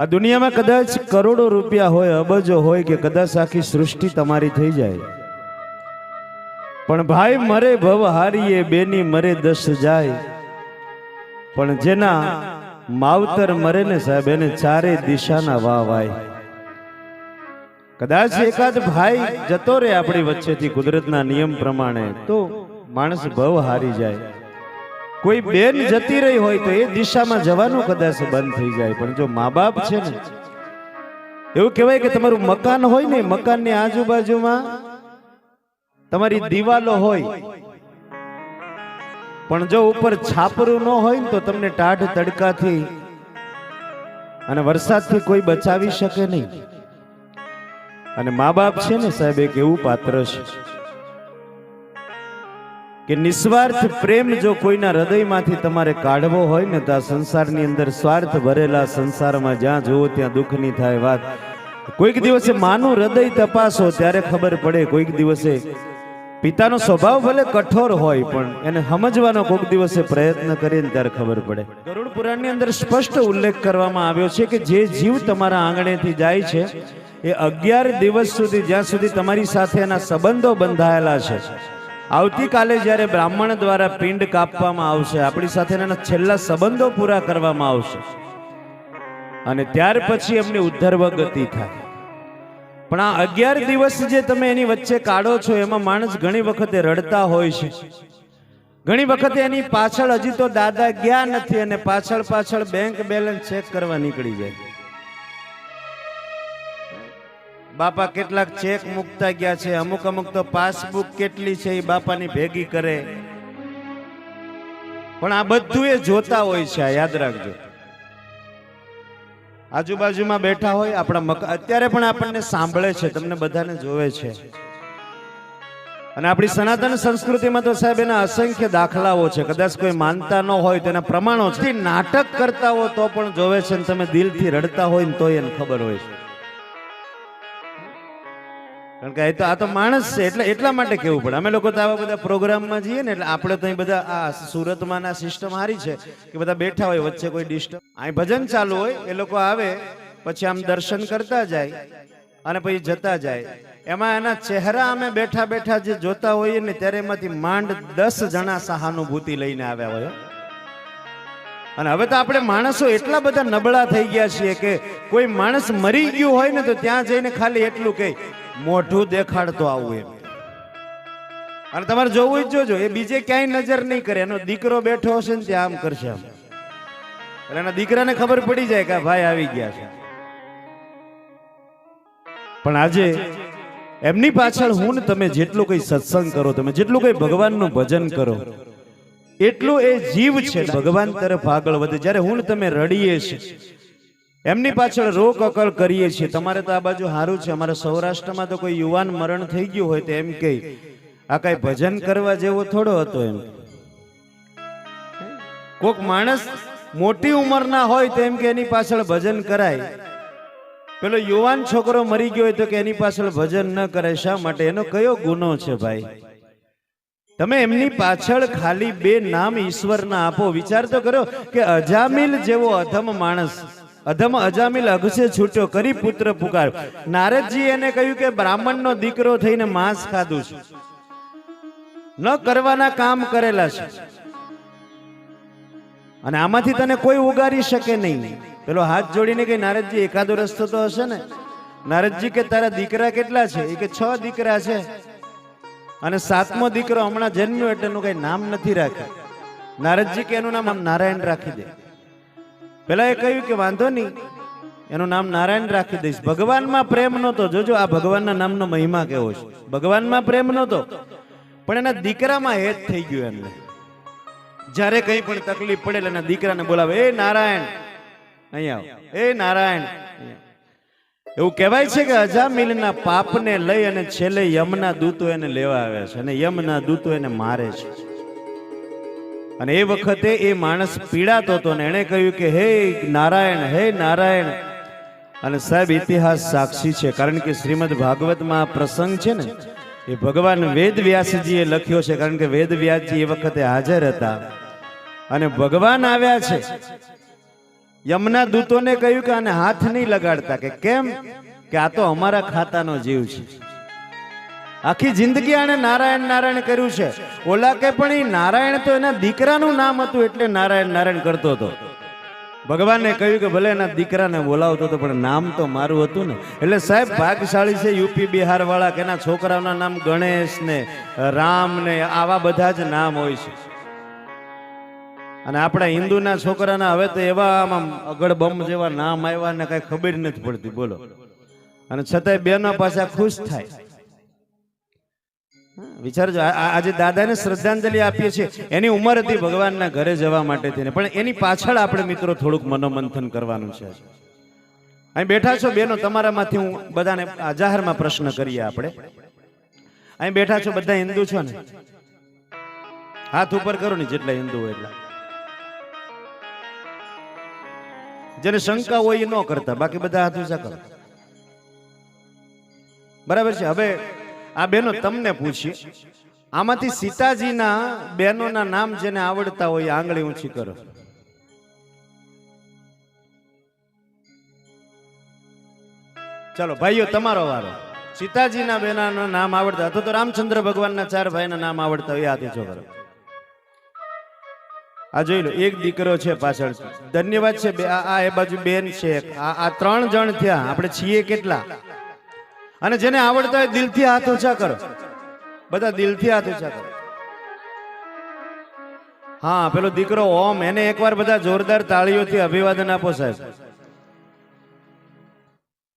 આ દુનિયામાં કદાચ કરોડો રૂપિયા હોય, અબજો હોય કે કદાચ આખી સૃષ્ટિ તમારી થઈ જાય. પણ ભાઈ મરે ભવ હારીએ, બેની મરે દસ જાય. પણ જેના માવતર મરે ને સાહેબ, એને ચારે દિશાના વાહ વાય કદાચ એકાદ ભાઈ જતો રહે આપણી વચ્ચેથી કુદરતના નિયમ પ્રમાણે, તો માણસ ભવ હારી જાય. કોઈ બેન જતી રહી હોય તો એ દિશામાં જવાનું કદાચ બંધ થઈ જાય. પણ જો મા બાપ છે ને એવું કહેવાય કે તમારું મકાન હોય ને મકાનની આજુબાજુમાં તમારી દિવાલો હોય. પણ જો ઉપર છાપરું ન હોય ને તો તમને ટાઢ તડકાથી અને વરસાદથી કોઈ બચાવી શકે નહીં. અને મા બાપ છે ને સાહેબ એક એવું પાત્ર છે. કે નિસ્વાર્થ પ્રેમ જો કોઈના હૃદયમાંથી તમારે કાઢવો હોય ને તો આ સંસારની અંદર સ્વાર્થ ભરેલા સંસારમાં જ્યાં જુઓ ત્યાં દુઃખની થાય વાત. કોઈક દિવસે માનું હૃદય તપાસો, ત્યારે ખબર પડે કોઈક દિવસે પિતાનો સ્વભાવ ભલે કઠોર હોય પણ એને સમજવાનો કોઈક દિવસે પ્રયત્ન કરીને ત્યારે ખબર પડે. ગરુડ પુરાણની અંદર સ્પષ્ટ ઉલ્લેખ કરવામાં આવ્યો છે કે જે જીવ તમારા આંગણેથી જાય છે, એ અગિયાર દિવસ સુધી જ્યાં સુધી તમારી સાથે એના સંબંધો બંધાયેલા છે. આવતીકાલે જ્યારે બ્રાહ્મણ દ્વારા પિંડ કાપવામાં આવશે, આપણી સાથે એના છેલ્લા સંબંધો પૂરા કરવામાં આવશે. અને ત્યાર પછી એમની ઉદ્ધર્વ ગતિ થાય. પણ આ અગિયાર દિવસ જે તમે એની વચ્ચે કાઢો છો, એમાં માણસ ઘણી વખતે રડતા હોય છે. ઘણી વખતે એની પાછળ હજી તો દાદા ગયા નથી અને પાછળ પાછળ બેંક બેલેન્સ ચેક કરવા નીકળી જાય. બાપા કેટલાક ચેક મૂકતા ગયા છે. અમુક અમુક તો પાસબુક કેટલી છે એ બાપાની ભેગી કરે. પણ આ બધું એ જોતા હોય છે યાદ રાખજો. આજુબાજુમાં બેઠા હોય આપણા મક, અત્યારે પણ આપણને સાંભળે છે, તમને બધાને જોવે છે. અને આપણી સનાતન સંસ્કૃતિમાં તો સાહેબ એના અસંખ્ય દાખલાઓ છે. કદાચ કોઈ માનતા ન હોય તેના પ્રમાણો છે નાટક કરતા હો તો પણ જોવે છે ને તમે દિલથી રડતા હોય ને તોય એને ખબર હોય છે. કારણ કે એ તો આ તો માણસ છે એટલે એટલા માટે કેવું પડે. અમે લોકો તો આવા બધા પ્રોગ્રામમાં જઈએ ને એટલે આપણે તો અહીં બધા આ સુરતમાં ના સિસ્ટમ સારી છે કે બધા બેઠા હોય વચ્ચે કોઈ ડિસ્ટર્બ અહીં ભજન ચાલુ હોય એ લોકો આવે પછી આમ દર્શન કરતા જાય અને પછી જતા જાય. એમાં એના ચહેરા અમે બેઠા બેઠા જે જોતા હોઈએ ને ત્યારે એમાંથી માંડ દસ જણા સહાનુભૂતિ લઈને આવ્યા હોય. અને હવે તો આપણે માણસો એટલા બધા નબળા થઈ ગયા છીએ કે કોઈ માણસ મરી ગયું હોય ને તો ત્યાં જઈને ખાલી એટલું કહે મોઢું દેખાડતો આવું એમ. અને તમારે જોવું જ જોજો, એ બીજે ક્યાંય નજર નહીં કરે. એનો દીકરો બેઠો હશે ને ત્યાં આમ કરશે આમ. એટલે એના દીકરાને ખબર પડી જાય કે ભાઈ આવી ગયા છે. પણ આજે એમની પાછળ હું ને તમે જેટલું કઈ સત્સંગ કરો, તમે જેટલું કઈ ભગવાનનું ભજન કરો, એટલું એ જીવ છે ભગવાન તરફ આગળ વધે. જ્યારે હું તમે રડીએ છીએ એમની પાછળ રોક અકળ કરીએ છીએ. તમારે તો આ બાજુ સારું છે. અમારા સૌરાષ્ટ્રમાં તો કોઈ યુવાન મરણ થઈ ગયું હોય તો એમ કે આ કઈ ભજન કરવા જેવો થોડો હતો એમ કોક માણસ મોટી ઉંમરના હોય તો એમ કે એની પાછળ ભજન કરાય. પેલો યુવાન છોકરો મરી ગયો હોય તો કે એની પાછળ ભજન ન કરાય. શા માટે? એનો કયો ગુનો છે ભાઈ? તમે એમની પાછળ ખાલી બે નામ ઈશ્વરના આપો. વિચાર તો કરો કે અજામિલ જેવો અધમ માણસ અધમ અજામિલ અઘસે છૂટ્યો, કરી પુત્ર પુકાર. નારદજી એને કહ્યું કે બ્રાહ્મણનો દીકરો થઈને માંસ ખાધું છે. ન કરવાના કામ કરેલા છે. અને આમાંથી તને કોઈ ઉગારી શકે નહીં. પેલો હાથ જોડીને કે નારદજી, એકાદો રસ્તો તો હશે ને? નારદજી કે, તારા દીકરા કેટલા છે? એ કે, છ દીકરા છે. અને સાતમો દીકરો હમણાં જન્મ્યો એટલે એનું કઈ નામ નથી રાખ્યું. નારદજી કે, એનું નામ નારાયણ રાખી દે. પેલા એ કહ્યું કે વાંધો નહીં. એનું નામ નારાયણ રાખી દઈશ. ભગવાનમાં પ્રેમ નહોતો. જોજો, આ ભગવાનના નામનો મહિમા કેવો છે. ભગવાનમાં પ્રેમ નહોતો. પણ એના દીકરામાં હેત થઈ ગયું એમને. જ્યારે કંઈ પણ તકલીફ પડે એના દીકરાને બોલાવે, એ નારાયણ. અહીંયા આવો. એ નારાયણ. એવું કહેવાય છે કે અજામિલના પાપને લઈ અને છેલ્લે યમના દૂતો એને લેવા આવ્યા છે અને યમના દૂતો એને મારે છે. અને એ વખતે એ માણસ પીડાતો હતો ને એણે કહ્યું કે, હે નારાયણ હે નારાયણ. અને સાહેબ, ઇતિહાસ સાક્ષી છે, કારણ કે શ્રીમદ ભાગવતમાં આ પ્રસંગ છે ને, એ ભગવાન વેદ વ્યાસજીએ લખ્યો છે, કારણ કે વેદ વ્યાસજી એ વખતે હાજર હતા. અને ભગવાન આવ્યા છે. યમના દૂતોને કહ્યું કે, આને હાથ નહીં લગાડતા. કે, કેમ? કે, આ તો અમારા ખાતાનો જીવ છે. આખી જિંદગી આણે નારાયણ નારાયણ કર્યું છે. ઓલા કે પણ એ નારાયણ તો એના દીકરાનું નામ હતું એટલે નારાયણ નારાયણ કરતો હતો. ભગવાને કહ્યું કે ભલે એના દીકરાને બોલાવતો હતો, પણ નામ તો મારું હતું ને. એટલે સાહેબ ભાગશાળી છે યુપી બિહાર વાળા કે એના છોકરાઓના નામ ગણેશ ને, રામ ને, આવા બધા જ નામ હોય છે. અને આપણા હિન્દુના છોકરાના હવે તો એવા આમાં અગડબમ જેવા નામ આવ્યા ને કઈ ખબર નથી પડતી, બોલો. અને છતાંય બેનો પાછા ખુશ થાય. વિચારજો આજે દાદાને શ્રદ્ધાંજલિ આપીએ છીએ. એની ઉંમર હતી ભગવાનના ઘરે જવા માટે થઈને. પણ એની પાછળ આપણે મિત્રો થોડુંક મનોમંથન કરવાનું છે અહીં બેઠા છો બેનો, તમારામાંથી હું બધાને જાહેરમાં પ્રશ્ન કરીએ આપણે. અહીં બેઠા છો બધા હિન્દુ છો ને? હાથ ઉપર કરો ને જેટલા હિન્દુ હોય એટલા. જેને શંકા હોય એ ન કરતા, બાકી બધા હાથ ઊંચા કરો. બરાબર છે? હવે આ બહેનો તમને પૂછીએ. આમાંથી સીતાજીના બહેનોના નામ જેને આવડતા હોય આંગળી ઊંચી કરો. ચલો, ભાઈઓ, તમારો વારો. સીતાજીના બેનાના નામ આવડતા અથવા તો રામચંદ્ર ભગવાનના ચાર ભાઈના નામ આવડતા હોય એ હાથ ઊંચો કરો. આ જોઈ લો, એક દીકરો છે પાછળ. ધન્યવાદ છે આ એ બાજુ બેન છે. આ ત્રણ જણ થયા. આપણે છીએ કેટલા? અને જેને આવડતા હોય દિલથી હાથ ઓછા કરો. બધા દિલથી હાથ ઓછા કરો. હા, પેલો દીકરો ઓમ, એને એકવાર બધા જોરદાર તાળીઓથી અભિવાદન આપો સાહેબ.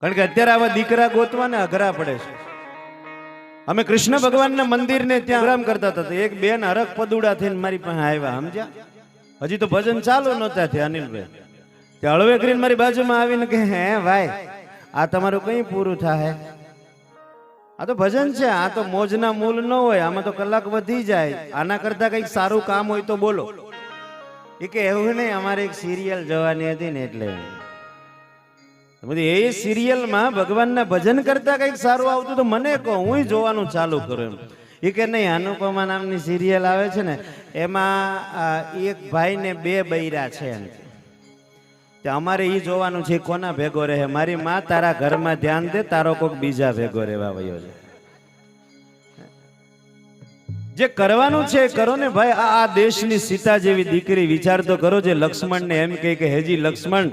કારણ કે અત્યારે આવા દીકરા ગોતવા ને અઘરા પડે છે. અમે કૃષ્ણ ભગવાનના મંદિરને ત્યાં આરામ કરતા હતા. એક બેન હરક પદુડા થઈને મારી પાસે આવ્યા, સમજ્યા? હજી તો ભજન ચાલુ નહોતા થયા, અનિલભાઈ. તે હળવે કરીને મારી બાજુમાં આવીને કે હે, ભાઈ, આ તમારું કઈ પૂરું થાય? આ તો ભજન છે આ તો મોજના મૂલ ન હોય આમાં તો કલાક વધી જાય. આના કરતા કંઈક સારું કામ હોય તો બોલો. એ કે એવું નહીં અમારે એક સિરિયલ જવાની હતી ને એટલે. એ સિરિયલમાં ભગવાનના ભજન કરતા કંઈક સારું આવતું તો મને કહો હું જોવાનું ચાલુ કરું એમ. એ કે નહીં અનુપમા નામની સિરિયલ આવે છે ને એમાં એક ભાઈ ને બે બૈરા છે એમ. તે અમારે એ જોવાનું છે, કોના ભેગો રહે? મારી માં તારા ઘરમાં ધ્યાન દે, તારો કોક બીજા ભેગો રહેવા વયો છે જે કરવાનું છે, કરો ને ભાઈ, આ દેશની સીતા જેવી દીકરી વિચાર તો કરો, જે લક્ષ્મણને એમ કહે કે હેજી લક્ષ્મણ,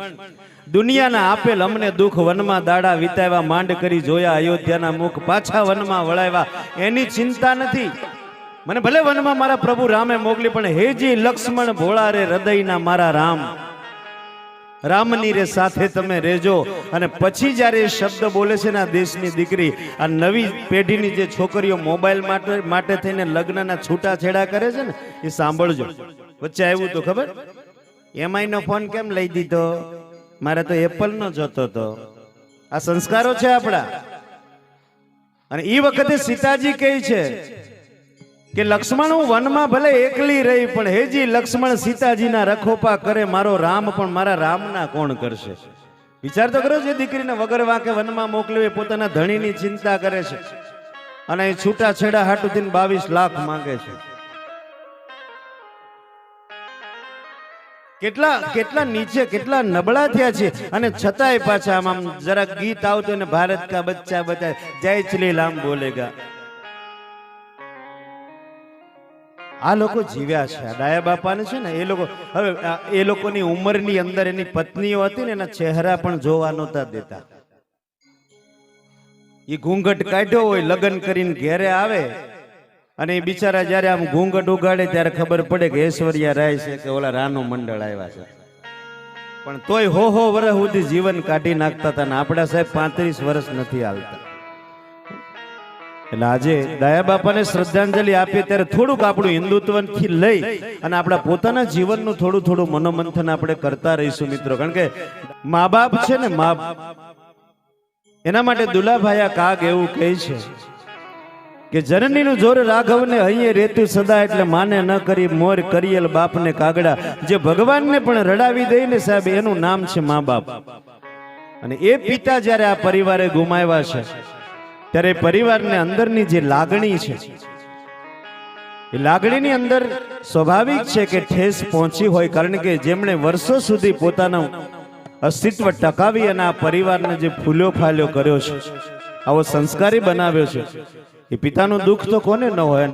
દુનિયાના આપેલ અમને દુઃખ વનમાં દાડા વિતાવ્યા, માંડ કરી જોયા, અયોધ્યાના મુખ પાછા વનમાં વળાવ્યા. એની ચિંતા નથી. મને ભલે વનમાં મારા પ્રભુ રામે મોકલી, પણ હેજી લક્ષ્મણ, ભોળા રે હૃદયના મારા રામ. રામની રે સાથે તમે રહેજો. અને પછી જ્યારે એ શબ્દ બોલે છે ને આ દેશની દીકરી આ નવી પેઢીની જે છોકરીઓ મોબાઈલ માટે માટે થઈને લગ્નના છૂટાછેડા કરે છે ને એ સાંભળજો. વચ્ચે આવ્યું તો ખબર? એમઆઈ નો ફોન કેમ લઈ દીધો? મારે તો એપલ નો જોતો તો આ સંસ્કારો છે આપણા? અને એ વખતે સીતાજી કહે છે કે લક્ષ્મણ હું વનમાં ભલે એકલી રહી, પણ હેજી લક્ષ્મણ સીતાજીના રખોપા કરે, મારો રામ પણ મારા રામના કોણ કરશે? વિચાર તો કરો જે દીકરીને વગર વાંકે વનમાં મોકલવી પોતાના ધણીની ચિંતા કરે છે. અને એ છૂટા છેડા હાટુથી બાવીસ લાખ માંગે છે. કેટલા કેટલા નીચે, કેટલા નબળા થયા છે. અને છતાંય પાછા આમ જરાક ગીત આવતું ને, ભારત કા બચ્ચા બચ્ચા જય શ્રી રામ બોલેગા. આ લોકો જીવ્યા છે. ડાયા બાપાને છે ને, એ લોકો, હવે એ લોકોની ઉંમરની અંદર એની પત્નીઓ હતી ને, એના ચહેરા પણ જોવા નહોતા દેતા. એ ઘૂંઘટ કાઢ્યો હોય, લગ્ન કરીને ઘેરે આવે અને એ બિચારા જ્યારે આમ ઘૂંઘટ ઉગાડે ત્યારે ખબર પડે કે ઐશ્વર્યા રાય છે કે ઓલા રાનો મંડળ આવ્યા છે. પણ તોય હો હો વર્ષ સુધી જીવન કાઢી નાખતા હતા ને, આપણા સાહેબ પાંત્રીસ વર્ષ નથી આવતા એટલે આજે દયા બાપાને શ્રદ્ધાંજલિ આપીએ ત્યારે થોડુંક આપણું હિન્દુત્વથી લઈ અને આપણા પોતાના જીવનનું થોડું થોડું મનોમંથન આપણે કરતા રહીશું મિત્રો. કારણ કે મા બાપ છે ને મા એના માટે દુલાભાયા કાગ એવું કહે છે કે જનનીનું જોર રાઘવને અહીંયા રેતું સદા એટલે માને ન કરી મોર કરિયેલ બાપને કાગડા. જે ભગવાનને પણ રડાવી દે ને સાહેબ, એનું નામ છે મા બાપ. અને એ પિતા જ્યારે આ પરિવારે ગુમાવ્યા છે ત્યારે પરિવારને અંદરની જે લાગણી છે, એ લાગણીની અંદર સ્વાભાવિક છે કે ઠેસ પહોંચી હોય, કારણ કે જેમણે વર્ષો સુધી પોતાનું અસ્તિત્વ ટકાવી અને આ પરિવારને જે ફૂલ્યો ફાલ્યો કર્યો છે, આવો સંસ્કારી બનાવ્યો છે. એ પિતાનું દુઃખ તો કોને ન હોય